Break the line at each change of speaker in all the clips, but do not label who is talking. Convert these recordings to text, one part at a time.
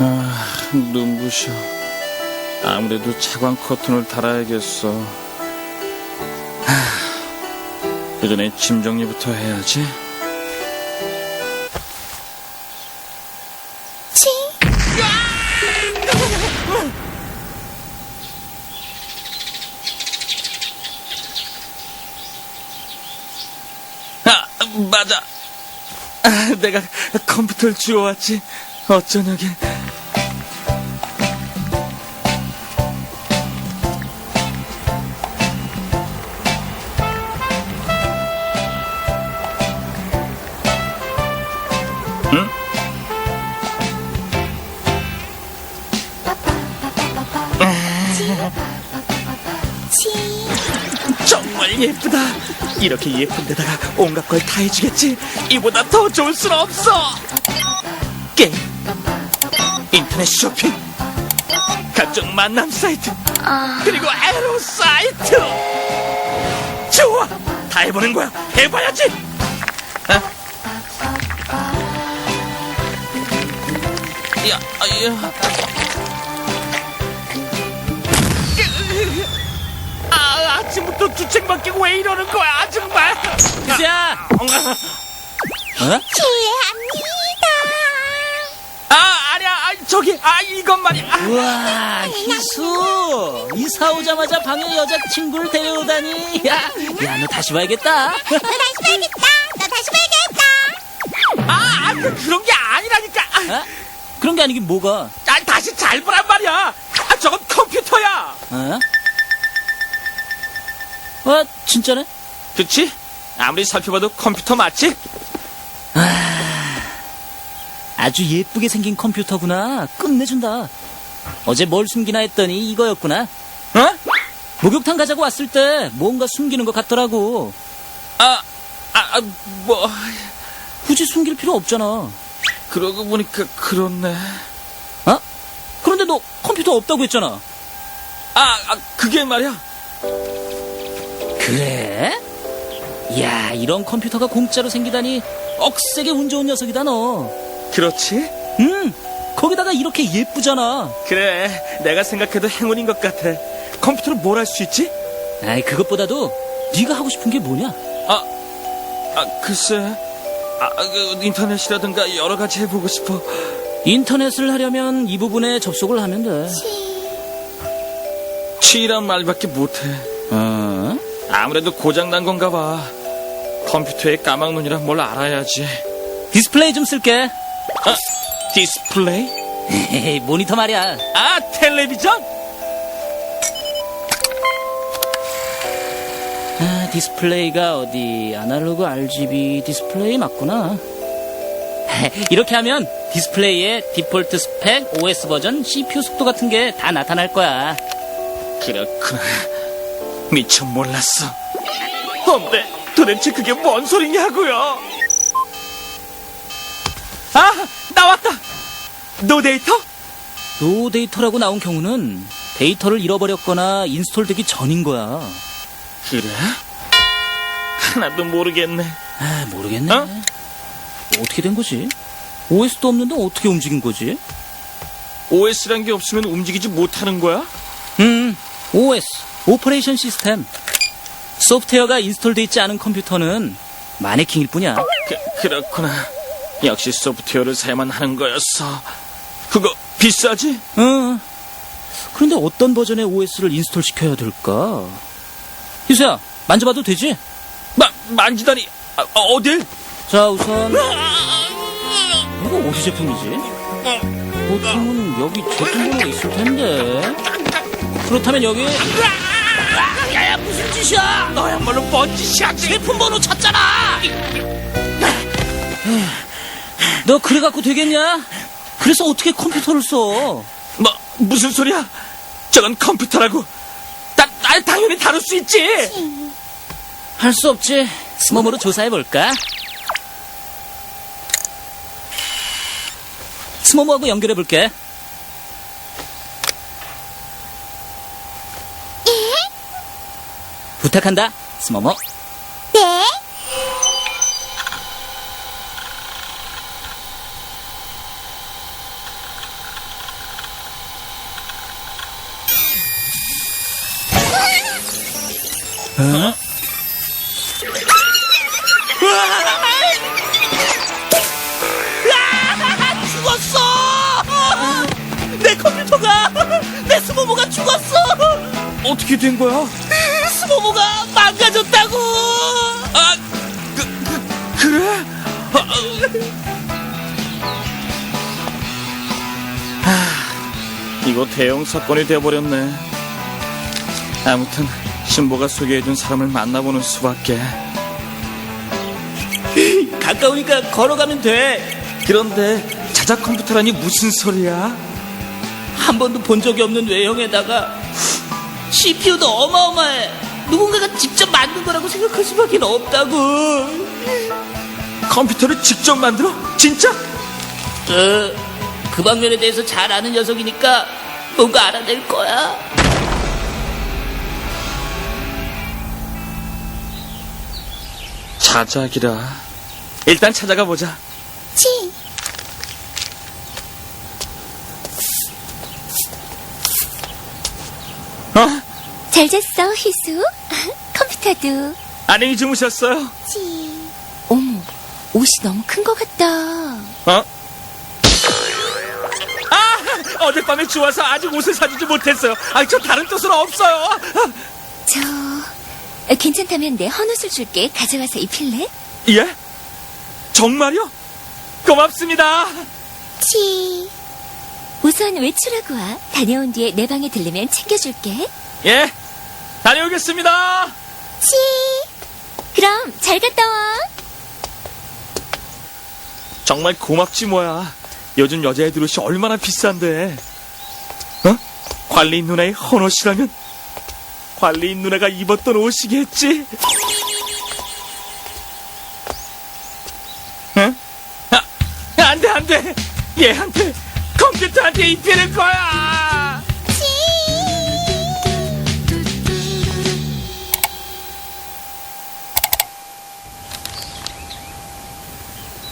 아, 눈부셔. 아무래도 차광 커튼을 달아야겠어. 하, 그 전에 짐 정리부터 해야지. 내가 컴퓨터를 주워 왔지. 어쩌냐게. 응?
치.
정말 예쁘다. 이렇게 예쁜 데다가 온갖 걸 다 해주겠지. 이보다 더 좋을 순 없어. 게임, 인터넷 쇼핑, 각종 만남 사이트,
아,
그리고 에로 사이트. 좋아, 다 해보는 거야. 해봐야지. 어? 야, 야. 아, 아침부터 주책만 끼고 왜 이러는 거야, 정말.
야! 어?
실례합니다.
아, 아니야, 아, 저기, 아, 이것 말이야.
우와, 희수! 이사 오자마자 방에 여자친구를 데려오다니. 야, 야, 너 다시 봐야겠다.
나 다시 봐야겠다. 나 다시 봐야겠다.
아, 아, 그, 그런 게 아니라니까. 아,
어? 그런 게 아니긴 뭐가.
아, 다시 잘 보란 말이야. 아, 저건 컴퓨터야.
어? 와, 진짜네?
그치? 아무리 살펴봐도 컴퓨터 맞지?
아주 예쁘게 생긴 컴퓨터구나. 끝내준다. 어제 뭘 숨기나 했더니 이거였구나.
어?
목욕탕 가자고 왔을 때 뭔가 숨기는 것 같더라고.
아, 아, 아, 뭐,
굳이 숨길 필요 없잖아.
그러고 보니까 그렇네.
어? 그런데 너 컴퓨터 없다고 했잖아.
아, 아, 그게 말이야.
그래? 야, 이런 컴퓨터가 공짜로 생기다니 억세게 운 좋은 녀석이다 너.
그렇지?
음, 거기다가 이렇게 예쁘잖아.
그래, 내가 생각해도 행운인 것 같아. 컴퓨터로 뭘 할 수 있지?
아이, 그것보다도 네가 하고 싶은 게 뭐냐?
아, 아, 글쎄. 아, 그, 인터넷이라든가 여러 가지 해보고 싶어.
인터넷을 하려면 이 부분에 접속을 하면 돼.
치이란 말밖에 못해.
어?
아무래도 고장난 건가 봐. 컴퓨터의 까막눈이라 뭘 알아야지.
디스플레이 좀 쓸게.
아, 디스플레이?
모니터 말이야.
아, 텔레비전?
아, 디스플레이가 어디 아날로그 RGB 디스플레이 맞구나. 이렇게 하면 디스플레이에 디폴트 스펙, OS 버전, CPU 속도 같은 게 다 나타날 거야.
그렇구나. 미처 몰랐어. 엄네, 도대체 그게 뭔 소리냐고요? 아, 나왔다. 노데이터?
노 데이터라고 나온 경우는 데이터를 잃어버렸거나 인스톨되기 전인 거야.
그래? 하나도 모르겠네.
아, 모르겠네.
어?
어떻게 된 거지? OS도 없는데 어떻게 움직인 거지?
OS란 게 없으면 움직이지 못하는 거야?
음, OS, 오퍼레이션 시스템. 소프트웨어가 인스톨돼 있지 않은 컴퓨터는 마네킹일 뿐이야.
그, 그렇구나. 역시 소프트웨어를 사야만 하는 거였어. 그거 비싸지?
어. 그런데 어떤 버전의 OS를 인스톨 시켜야 될까? 희수야, 만져봐도 되지?
마, 만지다니. 아, 어딜?
자, 우선 이거 어디 제품이지? 보통은 여기 제품번호가 있을 텐데. 그렇다면 여기 무슨 짓이야?
너야말로 뭔 짓이야?
제품 번호 찾잖아. 너 그래 갖고 되겠냐? 그래서 어떻게 컴퓨터를 써?
뭐, 무슨 소리야? 저건 컴퓨터라고. 나, 날 당연히 다룰 수 있지.
할 수 없지. 스모모로 조사해 볼까? 스모모하고 연결해 볼게. 부탁한다, 스모모.
네.
된 거야?
스모모가 망가졌다고!
아, 그, 그, 그래? 아, 아, 이거 대형 사건이 되어버렸네. 아무튼 신보가 소개해준 사람을 만나보는 수밖에.
가까우니까 걸어가면 돼.
그런데 자자 컴퓨터라니 무슨 소리야?
한 번도 본 적이 없는 외형에다가 CPU도 어마어마해. 누군가가 직접 만든 거라고 생각할 수밖에 없다고.
컴퓨터를 직접 만들어? 진짜?
어, 그 방면에 대해서 잘 아는 녀석이니까 뭔가 알아낼 거야.
자작이라. 일단 찾아가 보자.
치. 잘 잤어, 희수? 컴퓨터도.
안녕히 주무셨어요?
치. 어머, 옷이 너무 큰 것 같다.
어? 아! 어젯밤에 주워서 아직 옷을 사주지 못했어요. 아, 저 다른 뜻은 없어요. 아,
저, 어, 괜찮다면 내 헌옷을 줄게. 가져와서 입힐래?
예? 정말요? 고맙습니다.
치. 우선 외출하고 와. 다녀온 뒤에 내 방에 들르면 챙겨줄게.
예. 다녀오겠습니다.
치. 그럼 잘 갔다 와.
정말 고맙지 뭐야. 요즘 여자애들 옷이 얼마나 비싼데. 어? 관리인 누나의 헌옷이라면 관리인 누나가 입었던 옷이겠지. 응? 아, 안 돼, 안 돼. 얘한테 컴퓨터한테 입히는 거야.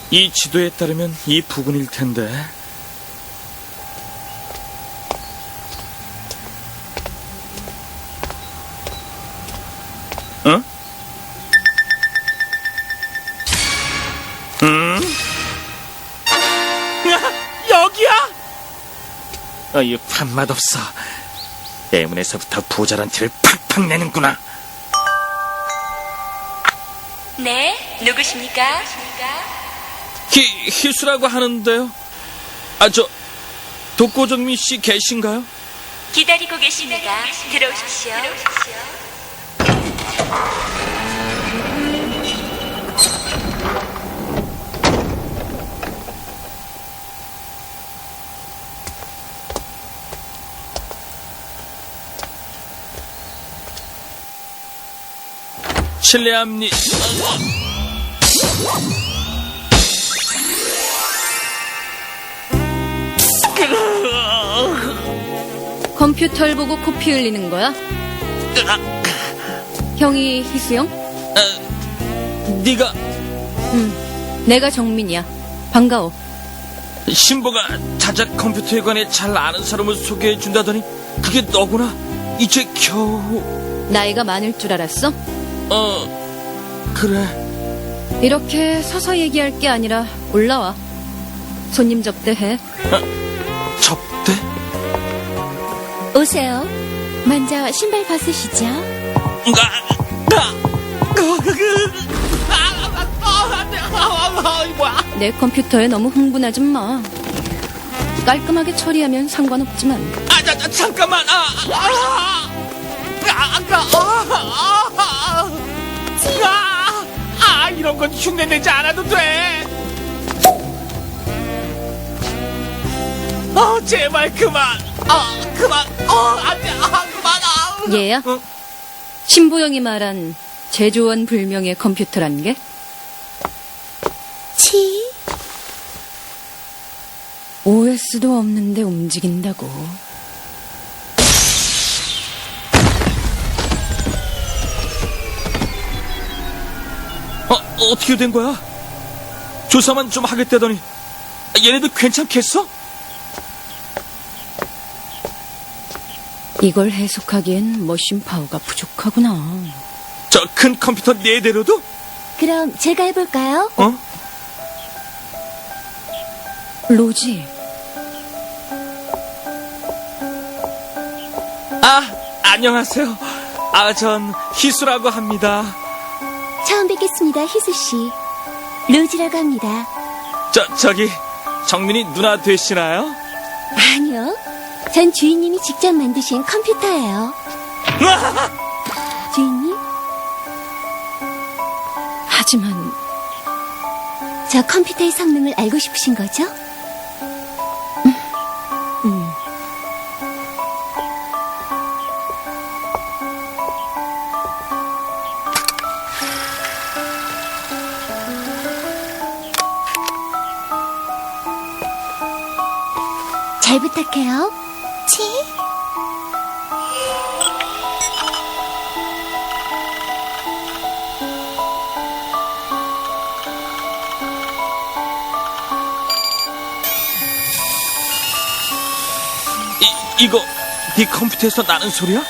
이 지도에 따르면 이 부근일 텐데. 어? 음? 야, 여기야? 어이, 밥맛 없어. 때문에서부터 부자란 티를 팍팍 내는구나.
네, 누구십니까?
희, 희수라고 하는데요. 아, 저, 독고정민 씨 계신가요?
기다리고 계십니다. 들어오십시오.
실례합니다.
컴퓨터를 보고 코피 흘리는 거야? 형이 희수형?
네가
내가 정민이야. 반가워.
신보가 자작 컴퓨터에 관해 잘 아는 사람을 소개해 준다더니 그게 너구나. 이제 겨우
나이가 많을 줄 알았어?
어 그래.
이렇게 서서 얘기할 게 아니라 올라와. 손님 접대해.
접대?
오세요. 먼저 신발 벗으시죠.
내 컴퓨터에 너무 흥분하지 마. 깔끔하게 처리하면 상관없지만
아, 자, 자, 잠깐만. 아, 아, 아, 아까, 아, 아, 아, 아, 이런 건 흉내 내지 않아도 돼. 어, 제발 그만. 아, 그만. 어, 안 돼. 아, 그만. 아.
얘야.
어?
신부영이 말한 제조원 불명의 컴퓨터란 게
치.
OS도 없는데 움직인다고.
어, 어떻게 된 거야? 조사만 좀 하겠다더니 얘네들 괜찮겠어?
이걸 해석하기엔 머신 파워가 부족하구나.
저 큰 컴퓨터 네 대로도?
그럼 제가 해볼까요?
어?
로지,
아, 안녕하세요. 아, 전 희수라고 합니다.
처음 뵙겠습니다, 희수 씨. 로지라고 합니다.
저, 저기, 정민이 누나 되시나요?
아니요. 전 주인님이 직접 만드신 컴퓨터예요. 주인님,
하지만
저 컴퓨터의 성능을 알고 싶으신 거죠? 음. 잘 부탁해요.
이, 이거, 네 컴퓨터에서 나는 소리야?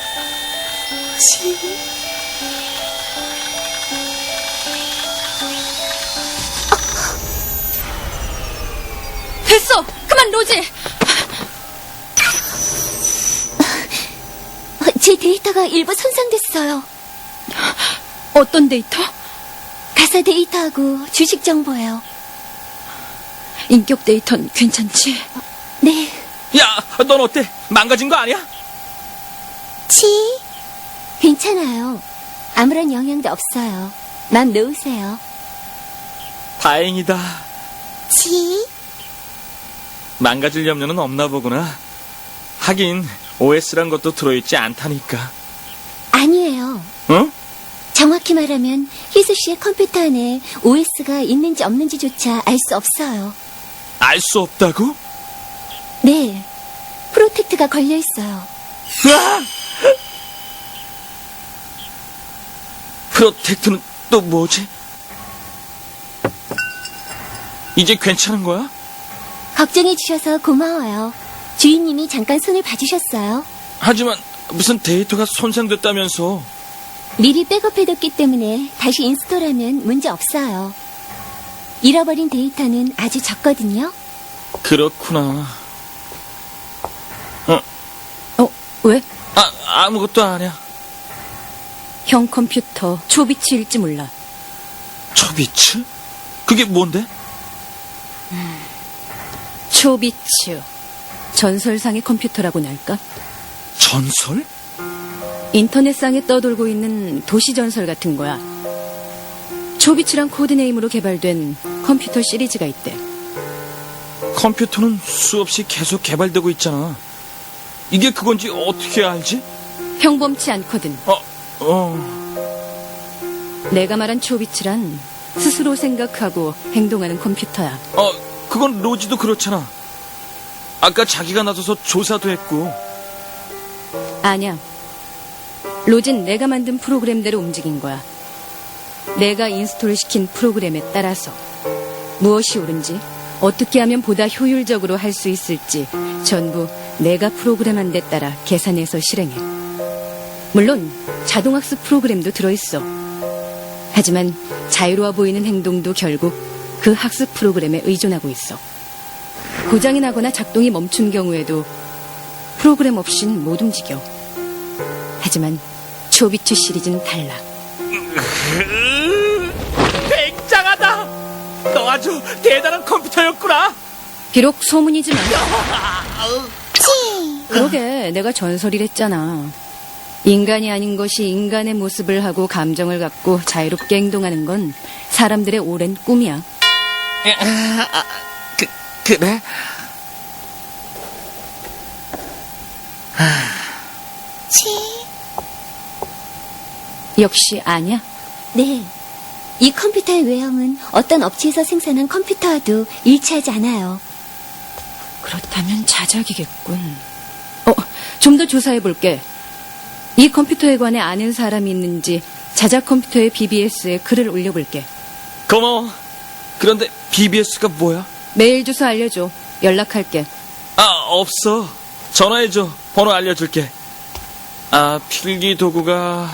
됐어. 그만 로지.
제 데이터가 일부 손상됐어요.
어떤 데이터?
가사 데이터하고 주식 정보예요.
인격 데이터는 괜찮지?
네.
야, 넌 어때? 망가진 거 아니야?
치? 괜찮아요. 아무런 영향도 없어요. 맘 놓으세요.
다행이다.
치?
망가질 염려는 없나 보구나. 하긴, OS란 것도 들어있지 않다니까.
아니에요.
응?
정확히 말하면 희수 씨의 컴퓨터 안에 OS가 있는지 없는지조차 알 수 없어요.
알 수 없다고?
네. 프로텍트가 걸려 있어요.
으아! 프로텍트는 또 뭐지? 이제 괜찮은 거야?
걱정해 주셔서 고마워요. 주인님이 잠깐 손을 봐주셨어요.
하지만 무슨 데이터가 손상됐다면서
미리 백업해뒀기 때문에 다시 인스톨하면 문제 없어요. 잃어버린 데이터는 아주 적거든요.
그렇구나.
어, 왜?
아, 아무것도 아니야.
형 컴퓨터 초비치일지 몰라.
초비츠? 그게 뭔데?
초비츠. 전설상의 컴퓨터라고나 할까?
전설?
인터넷상에 떠돌고 있는 도시 전설 같은 거야. 초비츠란 코드네임으로 개발된 컴퓨터 시리즈가 있대.
컴퓨터는 수없이 계속 개발되고 있잖아. 이게 그건지 어떻게 알지?
평범치 않거든.
어, 어,
내가 말한 초비츠란 스스로 생각하고 행동하는 컴퓨터야.
어, 그건 로지도 그렇잖아. 아까 자기가 나서서 조사도 했고.
아니야. 로진 내가 만든 프로그램대로 움직인 거야. 내가 인스톨 시킨 프로그램에 따라서 무엇이 옳은지 어떻게 하면 보다 효율적으로 할 수 있을지 전부 내가 프로그램한 데 따라 계산해서 실행해. 물론 자동학습 프로그램도 들어있어. 하지만 자유로워 보이는 행동도 결국 그 학습 프로그램에 의존하고 있어. 고장이 나거나 작동이 멈춘 경우에도 프로그램 없인 못 움직여. 하지만 초비츠 시리즈는 달라.
굉장하다! 너 아주 대단한 컴퓨터였구나!
비록 소문이지만. 그러게 내가 전설이랬잖아. 인간이 아닌 것이 인간의 모습을 하고 감정을 갖고 자유롭게 행동하는 건 사람들의 오랜 꿈이야.
그, 그래?
역시 아니야?
네. 이 컴퓨터의 외형은 어떤 업체에서 생산한 컴퓨터와도 일치하지 않아요.
그렇다면 자작이겠군. 어, 좀 더 조사해 볼게. 이 컴퓨터에 관해 아는 사람이 있는지 자작 컴퓨터의 BBS에 글을 올려볼게.
고마워. 그런데 BBS가 뭐야?
메일 주소 알려줘. 연락할게.
아, 없어. 전화해줘. 번호 알려줄게. 아, 필기 도구가,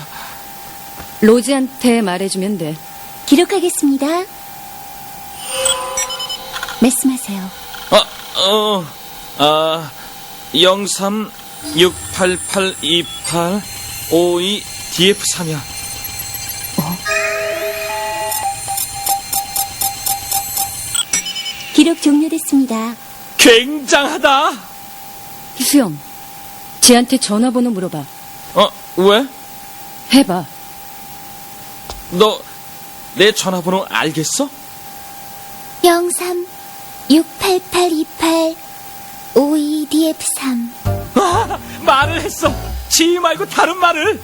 로즈한테 말해주면 돼.
기록하겠습니다. 말씀하세요.
어, 어, 아, 03688828 52 DF3이야.
기록 종료됐습니다.
굉장하다.
희수영, 쟤한테 전화번호 물어봐.
어, 왜?
해봐.
너 내 전화번호 알겠어?
03 68828
했어. 지 말고 다른 말을.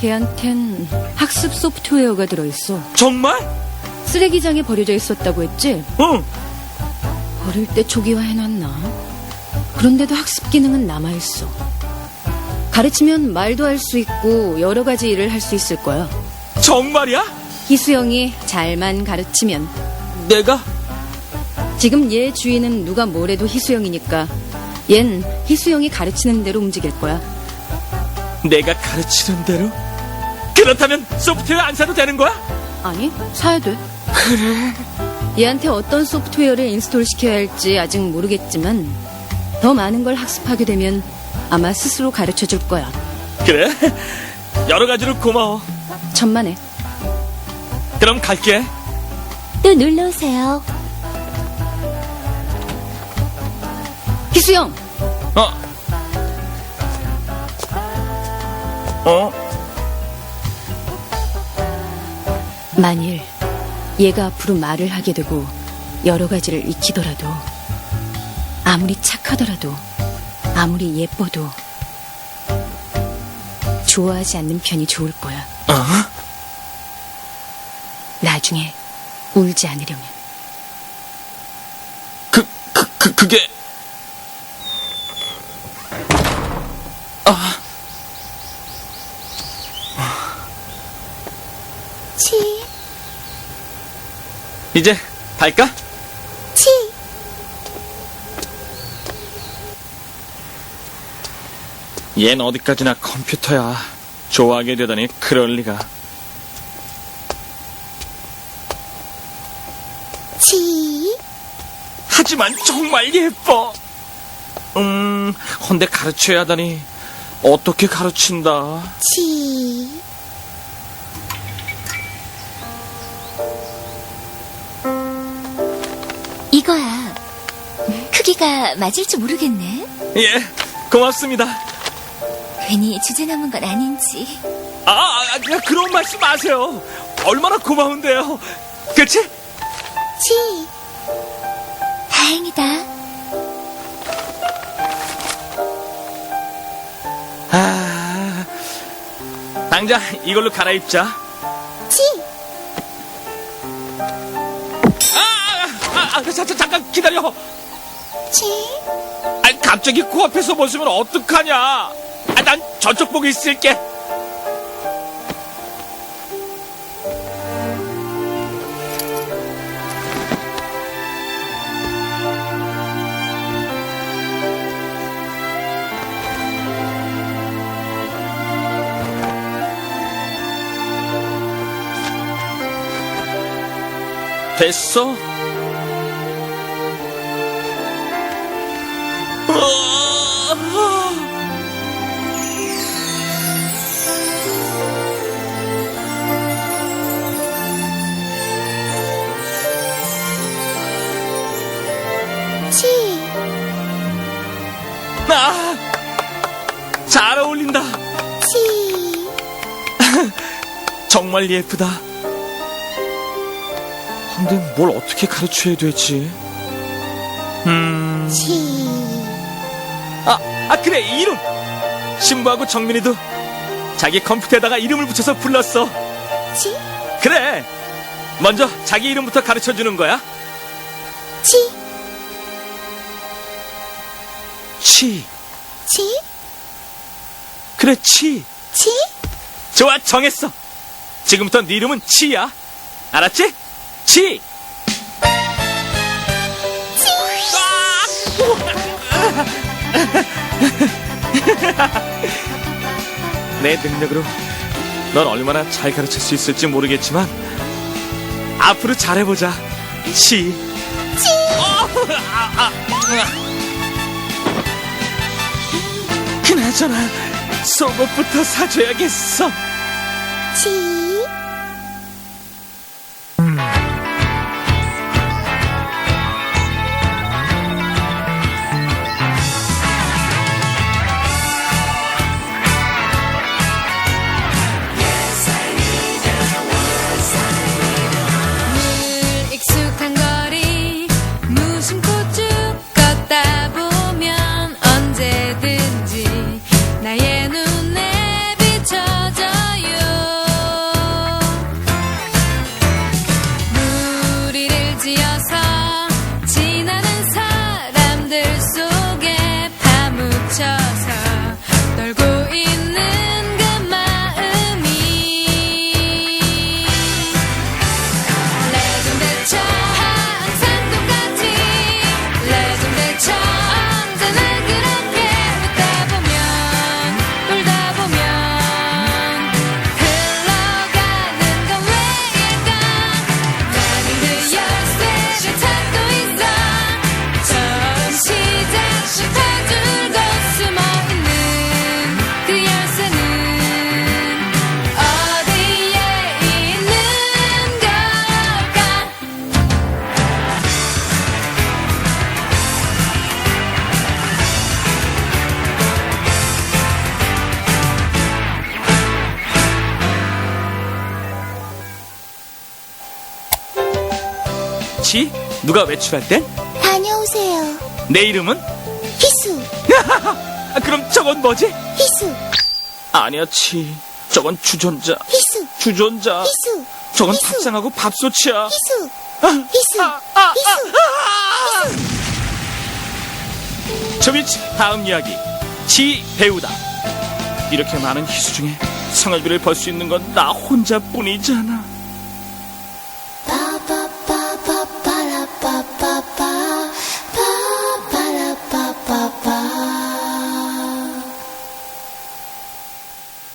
걔한텐 학습 소프트웨어가 들어있어.
정말?
쓰레기장에 버려져 있었다고 했지?
응.
어릴 때 초기화해놨나? 그런데도 학습 기능은 남아있어. 가르치면 말도 할 수 있고 여러 가지 일을 할 수 있을 거야.
정말이야?
희수영이 잘만 가르치면
내가?
지금 얘 주인은 누가 뭐래도 희수영이니까 얜 희수영이 가르치는 대로 움직일 거야.
내가 가르치는 대로? 그렇다면 소프트웨어 안 사도 되는 거야?
아니, 사야 돼. 그래? 얘한테 어떤 소프트웨어를 인스톨 시켜야 할지 아직 모르겠지만 더 많은 걸 학습하게 되면 아마 스스로 가르쳐 줄 거야.
그래? 여러 가지로 고마워.
천만에.
그럼 갈게.
또 놀러 오세요.
희수영!
어? 어?
만일 얘가 앞으로 말을 하게 되고 여러 가지를 익히더라도 아무리 착하더라도 아무리 예뻐도 좋아하지 않는 편이 좋을 거야.
어?
나중에 울지 않으려면.
그, 그, 그, 그게. 이제 갈까?
치.
얜 어디까지나 컴퓨터야. 좋아하게 되다니 그럴 리가.
치,
하지만 정말 예뻐. 음, 헌데 가르쳐야 하다니. 어떻게 가르친다.
치. 크기가 맞을지 모르겠네.
예, 고맙습니다.
괜히 주제 넘은 건 아닌지.
아, 아, 아, 그런 말씀 마세요. 얼마나 고마운데요. 그치?
치. 다행이다.
아, 당장 이걸로 갈아입자.
치.
아, 아, 아, 자, 자, 잠깐 기다려.
치.
아, 갑자기 코앞에서 벗으면 어떡하냐. 아, 난 저쪽 보고 있을게. 됐어?
치.
아, 잘 어울린다.
치.
정말 예쁘다. 근데 뭘 어떻게 가르쳐야 되지? 음,
치.
아, 아 그래 이름. 신부하고 정민이도 자기 컴퓨터에다가 이름을 붙여서 불렀어.
치.
그래. 먼저 자기 이름부터 가르쳐 주는 거야.
치.
치.
치.
그래 치.
치.
좋아 정했어. 지금부터 네 이름은 치야. 알았지? 치. 내 능력으로 넌 얼마나 잘 가르칠 수 있을지 모르겠지만 앞으로 잘해보자. 치. 치. 아, 아, 아. 그나저나 속옷부터 사줘야겠어.
치.
치? 누가 외출할 땐?
다녀오세요.
내 이름은?
희수,
아, 그럼 저건 뭐지?
희수,
아니야, 치. 저건 주전자.
희수,
주전자.
희수,
저건
희수.
밥상하고 밥솥이야.
희수,
아,
희수,
아, 아,
희수.
아, 아. 저비치 다음 이야기. 치 배우다. 이렇게 많은 희수 중에 성악비를 벌 수 있는 건 나 혼자뿐이잖아.